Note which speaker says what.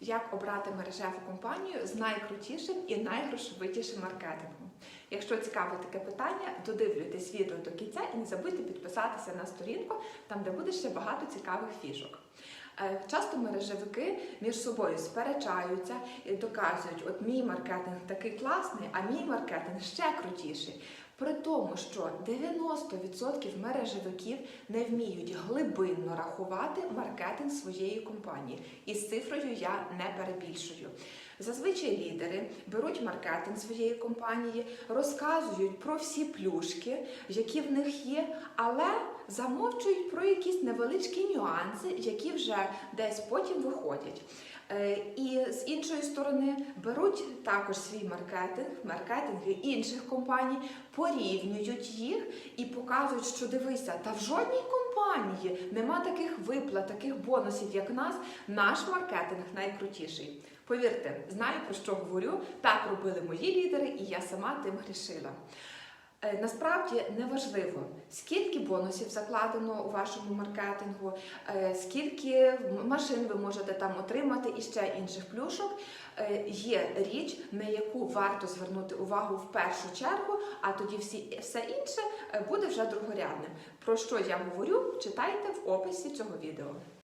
Speaker 1: Як обрати мережеву компанію з найкрутішим і найгрошовитішим маркетингом? Якщо цікаве таке питання, додивлюйтесь відео до кінця і не забудьте підписатися на сторінку, там де буде ще багато цікавих фішок. Е, Часто мережевики між собою сперечаються і доказують, от мій маркетинг такий класний, а мій маркетинг ще крутіший. При тому, що 90% мережевиків не вміють глибинно рахувати маркетинг своєї компанії. І з цифрою я не перебільшую. Зазвичай лідери беруть маркетинг своєї компанії, розказують про всі плюшки, які в них є, але замовчують про якісь невеличкі нюанси, які вже десь потім виходять. Е, І з іншої сторони беруть також свій маркетинг, маркетинги інших компаній, порівнюють їх і показують, що дивися, та в жодній компанії нема таких виплат, таких бонусів, як нас. Наш маркетинг найкрутіший. Повірте, знаю про що говорю. Так робили мої лідери, і я сама тим грішила. Е, Насправді неважливо, скільки бонусів закладено у вашому маркетингу, е, скільки машин ви можете там отримати і ще інших плюшок. Е, Є річ, на яку варто звернути увагу в першу чергу, а тоді всі, все інше буде вже другорядним. Про що я говорю, читайте в описі цього відео.